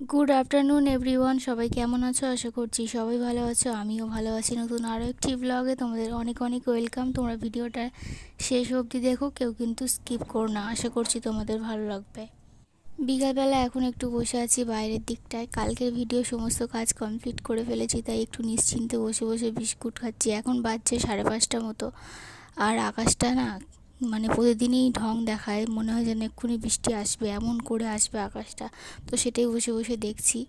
Good afternoon everyone সবাই কেমন আছো? আশা করছি সবাই ভালো আছো। আমিও ভালো আছি। নতুন আরও একটি ব্লগে তোমাদের অনেক অনেক ওয়েলকাম তোমরা ভিডিওটা শেষ অবধি দেখো, কেউ কিন্তু স্কিপ করো না। আশা করছি তোমাদের ভালো লাগবে। বিকালবেলা এখন একটু বসে আছি বাইরের দিকটায়। কালকের ভিডিও সমস্ত কাজ কমপ্লিট করে ফেলেছি, তাই একটু নিশ্চিন্তে বসে বসে বিস্কুট খাচ্ছি। এখন বাজছে সাড়ে পাঁচটা মতো। আর আকাশটা না মানে প্রতিদিনই ঢং দেখায়, মনে হয় যেন এক্ষুনি বৃষ্টি আসবে, এমন করে আসবে আকাশটা। তো সেটাই বসে বসে দেখছি।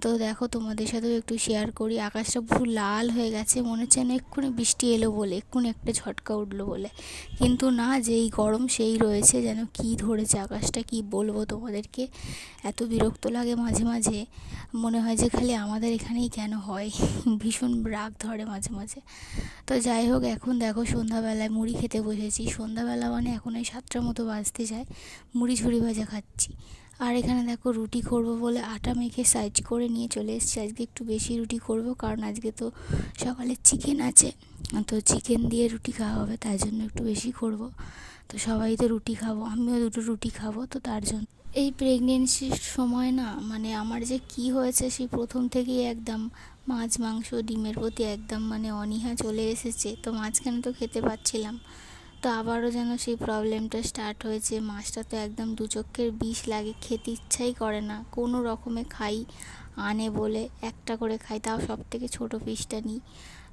তো দেখো তোমাদের সাথেও একটু শেয়ার করি, আকাশটা পুরো লাল হয়ে গেছে, মনে হচ্ছে যেন এক্ষুনি বৃষ্টি এলো বলে, এক্ষুনি একটা ঝটকা উঠল বলে। কিন্তু না, যেই গরম সেই রয়েছে, যেন কি ধরেছে আকাশটা, কি বলব তোমাদেরকে? এত বিরক্ত লাগে মাঝে মাঝে, মনে হয় যে খালি আমাদের এখানেই কেন হয়? ভীষণ রাগ ধরে মাঝে মাঝে। তো যাই হোক, এখন দেখো সন্ধ্যাবেলায় মুড়ি খেতে বসেছি, সন্ধ্যাবেলা মানে এখন ওই সাতটার মতো বাজতে যায়, মুড়ি ঝুড়ি ভাজা খাচ্ছি। আর এখানে দেখো রুটি করব বলে আটা মেখে সাইজ করে নিয়ে চলে এসেছি। আজকে একটু বেশি রুটি করব কারণ আজকে তো সকালে চিকেন আছে। তো চিকেন দিয়ে রুটি খাওয়া হবে, তাই জন্য একটু বেশি করব। তো সবাই তো রুটি খাব, আমিও দুটো রুটি খাব, তো তার জন্য। এই প্রেগনেন্সির সময় না মানে আমার যে কি হয়েছে সেই প্রথম থেকেই একদম মাছ, মাংস, ডিমের প্রতি একদম মানে অনীহা চলে এসেছে। তো মাঝখানে তো খেতে পাচ্ছিলাম। তো আবারও যেন সেই প্রবলেমটা স্টার্ট হয়েছে। মাছটা তো একদম দু চক্ষের বিষ লাগে, খেতে ইচ্ছাই করে না। কোনো রকমে খাই, আনে বলে, একটা করে খাই, তাও সব থেকে ছোটো পিসটা নিই।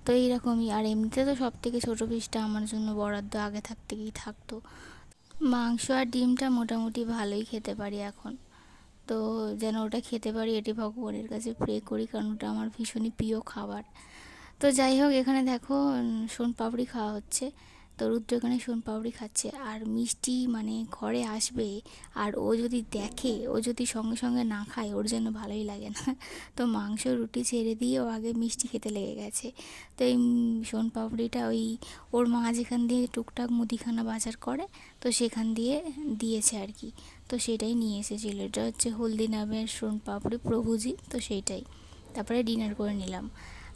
তো এইরকমই, আর এমনিতে তো সব থেকে ছোটো পিসটা আমার জন্য বরাদ্দ আগে থাকতে গিয়ে থাকতো। মাংস আর ডিমটা মোটামুটি ভালোই খেতে পারি এখন। তো যেন ওটা খেতে পারি, এটি ভগবানের কাছে প্রে করি, কারণ ওটা আমার ভীষণই প্রিয় খাবার। তো যাই হোক, এখানে দেখো সোন পাপড়ি খাওয়া হচ্ছে। তো রুদ্র এখানে সোনপাপড়ি খাচ্ছে। আর মিষ্টি মানে ঘরে আসবে আর ও যদি দেখে, ও যদি সঙ্গে সঙ্গে না খায়, ওর যেন ভালোই লাগে না। তো মাংস, রুটি ছেড়ে দিয়ে ও আগে মিষ্টি খেতে লেগে গেছে। তো এই সোনপাপড়িটা ওই ওর মা যেখান দিয়ে টুকটাক মুদিখানা বাজার করে, তো সেখান দিয়ে দিয়েছে আর কি। তো সেটাই নিয়ে এসেছিল। এটা হচ্ছে হলদি নামের সোনপাপড়ি প্রভুজি, তো সেইটাই। তারপরে ডিনার করে নিলাম।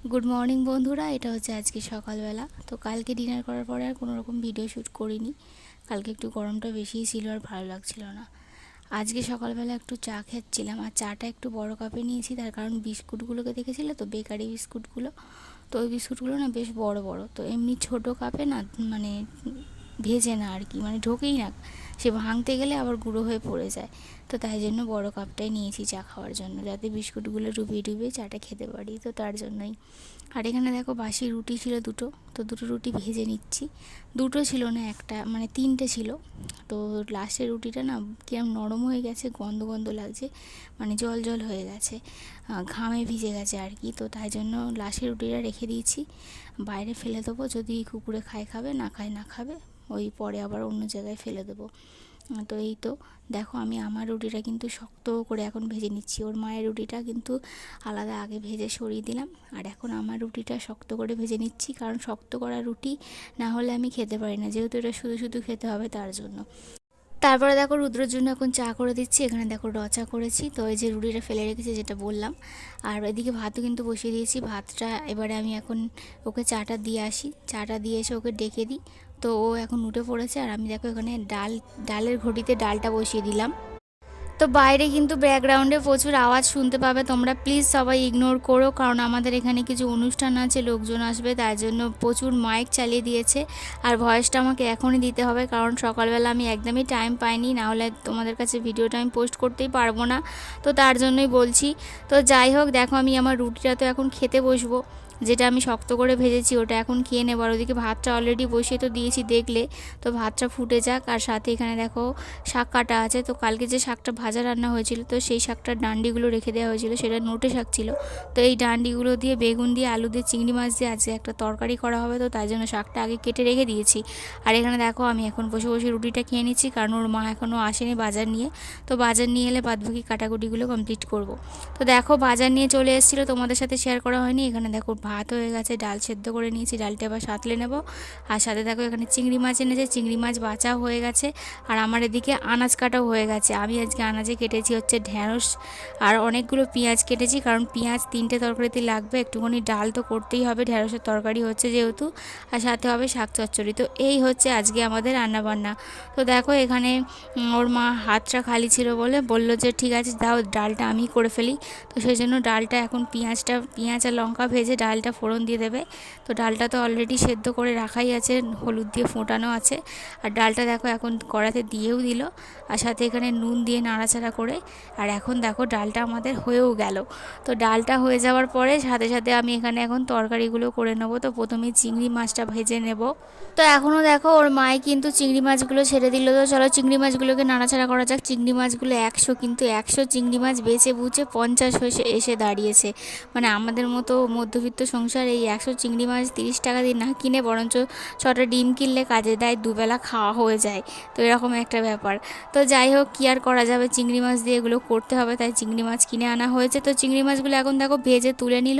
গুড মর্নিং বন্ধুরা। এটা হচ্ছে আজকে সকালবেলা। তো কালকে ডিনার করার পরে আর কোনো রকম ভিডিও শ্যুট করিনি। কালকে একটু গরমটা বেশিই ছিল আর ভালো লাগছিল না। আজকে সকালবেলা একটু চা খাচ্ছিলাম। আর চাটা একটু বড় কাপে নিয়েছি। তার কারণ বিস্কুটগুলোকে দেখেছিলে তো? বেকারি বিস্কুটগুলো। তো ওই বিস্কুটগুলো না বেশ বড় বড়। তো এমনি ছোট কাপে না মানে ভেজে না আর কি। মানে ঢোকেই না। সে ভাঙতে গেলে আবার গুঁড়ো হয়ে পড়ে যায়। তো তাই জন্য বড় কাপটাই নিয়েছি চা খাওয়ার জন্য, যাতে বিস্কুটগুলো ডুবিয়ে ডুবিয়ে চাটা খেতে পারি, তো তার জন্যই। আর এখানে দেখো বাসি রুটি ছিল দুটো, তো দুটো রুটি ভেজে নিচ্ছি। দুটো ছিল না, একটা মানে তিনটে ছিল। তো লাস্টের রুটিটা না কিরম নরম হয়ে গেছে, গন্ধ গন্ধ লাগছে মানে জল জল হয়ে গেছে ঘামে ভিজে গেছে আর কি। তো তাই জন্য লাস্টের রুটিটা রেখে দিয়েছি। বাইরে ফেলে দেবো, যদি কুকুরে খায় খাবে, না খায় না খাবে। ওই পরে আবার অন্য জায়গায় ফেলে দেবো। তো এই তো, দেখো আমি আমার রুটিটা কিন্তু শক্ত করে এখন ভেজে নিচ্ছি। ওর মায়ের রুটিটা কিন্তু আলাদা আগে ভেজে সরিয়ে দিলাম। আর এখন আমার রুটিটা শক্ত করে ভেজে নিচ্ছি। কারণ শক্ত করা রুটি না হলে আমি খেতে পারি না। যেহেতু এটা শুধু শুধু খেতে হবে তার জন্য। তারপরে দেখো রুদ্রর জন্য এখন চা করে দিচ্ছি। এখানে দেখো রচা করেছি। তো এই যে রুটিটা ফেলে রেখেছি যেটা বললাম। আর এদিকে ভাতও কিন্তু বসিয়ে দিয়েছি। ভাতটা এবারে আমি এখন ওকে চাটা দিয়ে আসি। চাটা দিয়ে এসে ওকে ডেকে দিই। তো ও এখন উঠে পড়েছে আর আমি দেখো এখানে ডাল, ডালের ঘটিতে ডালটা বসিয়ে দিলাম। তো বাইরে কিন্তু ব্যাকগ্রাউন্ডে প্রচুর আওয়াজ শুনতে পাবে তোমরা। প্লিজ সবাই ইগনোর করো, কারণ আমাদের এখানে কিছু অনুষ্ঠান আছে, লোকজন আসবে, তার জন্য প্রচুর মাইক চালিয়ে দিয়েছে। আর ভয়েসটা আমাকে এখনই দিতে হবে, কারণ সকালবেলা আমি একদমই টাইম পাইনি, না হলে তোমাদের কাছে ভিডিওটা আমি পোস্ট করতেই পারব না। তো তার জন্যই বলছি। তো যাই হোক, দেখো আমি আমার রুটিটা তো এখন খেতে বসবো, যেটা আমি শক্ত করে ভেজেছি, ওটা এখন খেয়ে নেব। আর ওদিকে ভাতটা অলরেডি বসিয়ে তো দিয়েছি দেখলে, তো ভাতটা ফুটে যাক। আর সাথে এখানে দেখো শাক কাটা আছে, তো কালকে যে শাকটা ভাজা রান্না হয়েছিল, তো সেই শাকটার ডান্ডিগুলো রেখে দেওয়া হয়েছিল, সেটা নোটে শাক ছিল। তো এই ডান্ডিগুলো দিয়ে, বেগুন দিয়ে, আলু দিয়ে, চিংড়ি মাছ দিয়ে আজকে একটা তরকারি করা হবে, তো তাই জন্য শাকটা আগে কেটে রেখে দিয়েছি। আর এখানে দেখো, আমি এখন বসে বসে রুটিটা খেয়ে নিচ্ছি, কারণ ওর মা এখনও আসেনি বাজার নিয়ে। তো বাজার নিয়ে এলে বাদবাকি কাটাকুটিগুলো কমপ্লিট করব। তো দেখো, বাজার নিয়ে চলে এসেছিল, তোমাদের সাথে শেয়ার করা হয়নি। এখানে দেখো, ভাত হয়ে গেছে, ডাল সেদ্ধ করে নিয়েছি, ডালটা এবার সাঁতলে নেব। আর সাথে দেখো, এখানে চিংড়ি মাছ এনেছে, চিংড়ি মাছ বাঁচা হয়ে গেছে, আর আমার এদিকে আনাজ কাটাও হয়ে গেছে। আমি আজকে আনাজে কেটেছি হচ্ছে ঢ্যাঁড়স আর অনেকগুলো পেঁয়াজ কেটেছি, কারণ পেঁয়াজ তিনটে তরকারিতে লাগবে, একটুখানি ডাল তো করতেই হবে ঢ্যাঁড়সের তরকারি হচ্ছে যেহেতু, আর সাথে হবে শাক চচ্চড়ি। তো এই হচ্ছে আজকে আমাদের রান্নাবান্না। তো দেখো এখানে ওর মা হাতটা খালি ছিল বলে বলল যে, ঠিক আছে, দাও ডালটা আমি করে ফেলি। তো সেই জন্য ডালটা এখন পেঁয়াজটা, পেঁয়াজ আর লঙ্কা ভেজে ডালটা ফোড়ন দিয়ে দেবে। তো ডালটা তো অলরেডি সেদ্ধ করে রাখাই আছে, হলুদ দিয়ে ফোটানো আছে। আর ডালটা দেখো এখন কড়াতে দিয়েও দিল। আর সাথে এখানে নুন দিয়ে নাড়াচাড়া করে। আর এখন দেখো ডালটা আমাদের হয়েও গেল। তো ডালটা হয়ে যাওয়ার পরে সাথে সাথে আমি এখানে এখন তরকারিগুলো করে নেব। তো প্রথমে চিংড়ি মাছটা ভেজে নেব। তো এখনও দেখো ওর মায়ে কিন্তু চিংড়ি মাছগুলো ছেড়ে দিল। তো চলো চিংড়ি মাছগুলোকে নাড়াচাড়া করা যাক। চিংড়ি মাছগুলো একশো কিন্তু একশো চিংড়ি মাছ বেছে বুঝে পঞ্চাশ হয়ে এসে দাঁড়িয়েছে। মানে আমাদের মতো মধ্যবিত্ত সংসার এই একশো চিংড়ি মাছ তিরিশ টাকা দিয়ে না কিনে বরঞ্চ ছটা ডিম কিনলে কাজে দেয়, দুবেলা খাওয়া হয়ে যায়। তো এরকম একটা ব্যাপার। তো যাই হোক, কী আর করা যাবে? চিংড়ি মাছ দিয়ে এগুলো করতে হবে, তাই চিংড়ি মাছ কিনে আনা হয়েছে। তো চিংড়ি মাছগুলো এখন দেখো ভেজে তুলে নিল।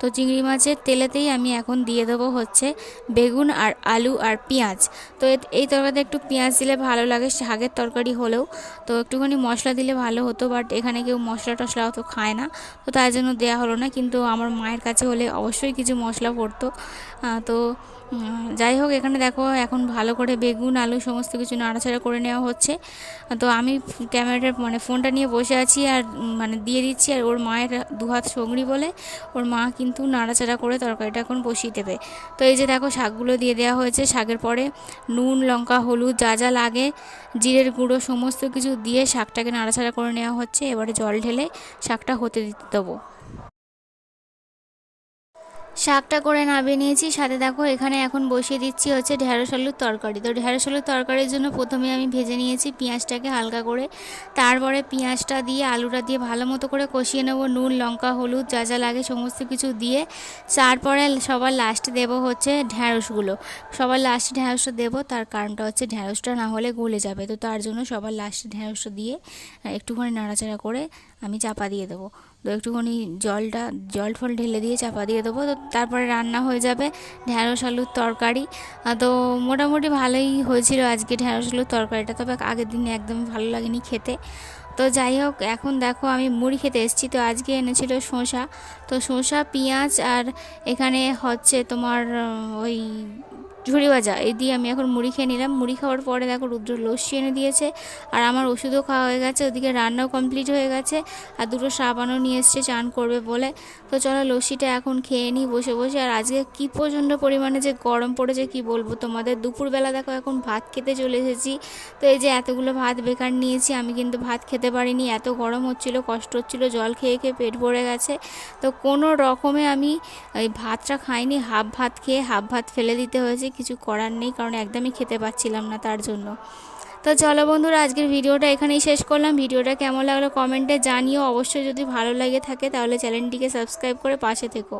তো চিংড়ি মাছের তেলেতেই আমি এখন দিয়ে দেবো হচ্ছে বেগুন আর আলু আর পেঁয়াজ। তো এই তরকারিতে একটু পেঁয়াজ দিলে ভালো লাগে, শাকের তরকারি হলেও। তো একটুখানি মশলা দিলে ভালো হতো বাট এখানে কেউ মশলা টশলা অত খায় না। তো তাই জন্য দেওয়া হলো না, কিন্তু আমার মায়ের কাছে হলে অবশ্যই কিছু মশলা পড়তো। তো যাই হোক, এখানে দেখো এখন ভালো করে বেগুন, আলু সমস্ত কিছু নাড়াচাড়া করে নেওয়া হচ্ছে। তো আমি ক্যামেরাটা মানে ফোনটা নিয়ে বসে আছি আর মানে দিয়ে দিচ্ছি আর ওর মায়ের দুহাত সঙ্গড়ি বলে। ওর মা কিন্তু নাড়াচাড়া করে তরকারিটা এখন বসিয়ে দেবে। তো এই যে দেখো শাকগুলো দিয়ে দেওয়া হয়েছে, শাকের পরে নুন, লঙ্কা, হলুদ যা যা লাগে, জিরের গুঁড়ো সমস্ত কিছু দিয়ে শাকটাকে নাড়াচাড়া করে নেওয়া হচ্ছে। এবারে জল ঢেলে শাকটা হতে দিতে দেবো। শাকটা করে নামিয়ে নিয়েছি। সাথে দেখো এখানে এখন বসিয়ে দিচ্ছি হচ্ছে ঢেঁড়স আলুর তরকারি। তো ঢেঁড়স আলুর তরকারির জন্য প্রথমে আমি ভেজে নিয়েছি পেঁয়াজটাকে হালকা করে। তারপরে পেঁয়াজটা দিয়ে আলুটা দিয়ে ভালো মতো করে কষিয়ে নেব। নুন, লঙ্কা, হলুদ যা যা লাগে সমস্ত কিছু দিয়ে। তারপরে সবার লাস্টে দেব হচ্ছে ঢ্যাঁড়সগুলো সবার লাস্টে ঢ্যাঁড়সটা দেবো, তার কারণটা হচ্ছে ঢ্যাঁড়সটা না হলে গলে যাবে। তো তার জন্য সবার লাস্টে ঢ্যাঁড়সটা দিয়ে একটুখানি নাড়াচাড়া করে আমি চাপা দিয়ে দেবো। তো একটুখানি জলটা, জল ফল ঢেলে দিয়ে চাপা দিয়ে দেবো। তো তারপরে রান্না হয়ে যাবে ঢ্যাঁড়স আলুর তরকারি। তো মোটামুটি ভালোই হয়েছিল আজকে ঢ্যাঁড়স আলুর তরকারিটা, তবে আগের দিনে একদম ভালো লাগেনি খেতে। তো যাই হোক, এখন দেখো আমি মুড়ি খেতে এসেছি। তো আজকে এনেছিল শসা। তো শসা, পেঁয়াজ আর এখানে হচ্ছে তোমার ওই ঝুড়ি ভাজা, এই দিয়ে আমি এখন মুড়ি খেয়ে নিলাম। মুড়ি খাওয়ার পরে দেখো রুদ্র লস্যি এনে দিয়েছে, আর আমার ওষুধও খাওয়া হয়ে গেছে, ওদিকে রান্নাও কমপ্লিট হয়ে গেছে, আর দুটো সাবানও নিয়ে এসছে, চান করবে বলে। তো চলো লস্যিটা এখন খেয়ে নিই বসে বসে, আর আজকে কী প্রচণ্ড পরিমাণে যে গরম পড়েছে কি বলব তোমাদের। দুপুরবেলা দেখো এখন ভাত খেতে চলে এসেছি, তো এই যে এতগুলো ভাত বেকার নিয়েছি, আমি কিন্তু ভাত খেতে পারিনি। এত গরম হচ্ছিল, কষ্ট হচ্ছিল, জল খেয়ে খেয়ে পেট ভরে গেছে। তো কোনো রকমে আমি ওই ভাতটা খাইনি, হাফ ভাত খেয়ে হাফ ভাত ফেলে দিতে হয়েছে কিছু করার নেই, কারণ একদমই খেতে পাচ্ছিলাম না তার জন্য। তো চলো বন্ধুরা, আজকের ভিডিওটা এখানেই শেষ করলাম। ভিডিওটা কেমন লাগল কমেন্টে জানিও। অবশ্যই যদি ভালো লাগে থাকে, তাহলে চ্যানেলটিকে সাবস্ক্রাইব করে পাশে থেকো।